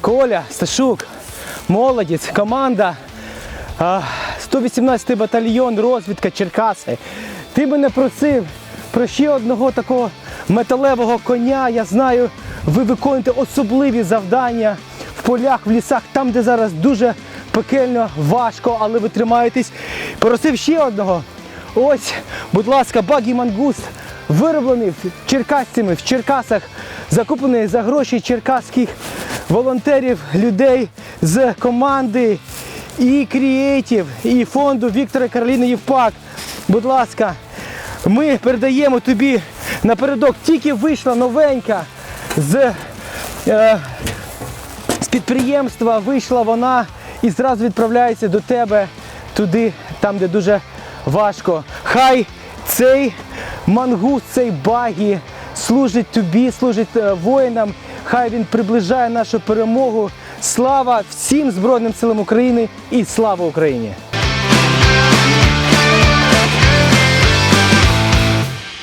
Коля, Сташук, молодець, команда. а, 118 батальйон, розвідка Черкаси. Ти мене просив про ще одного такого металевого коня. Я знаю, ви виконуєте особливі завдання в полях, в лісах, там, де зараз дуже пекельно, важко, але ви тримаєтесь. Просив ще одного. Ось, будь ласка, багі мангуст вироблений черкасцями в Черкасах, закуплений за гроші черкаських волонтерів, людей з команди і Creative, і фонду Віктора Кароліни Євпак. Будь ласка, ми передаємо тобі напередок. Тільки вийшла новенька з, е, з підприємства, вийшла вона і зразу відправляється до тебе туди, там, де дуже важко. Хай цей мангус, цей багі служить тобі, служить е, воїнам. Хай він приближає нашу перемогу. Слава всім Збройним силам України і слава Україні!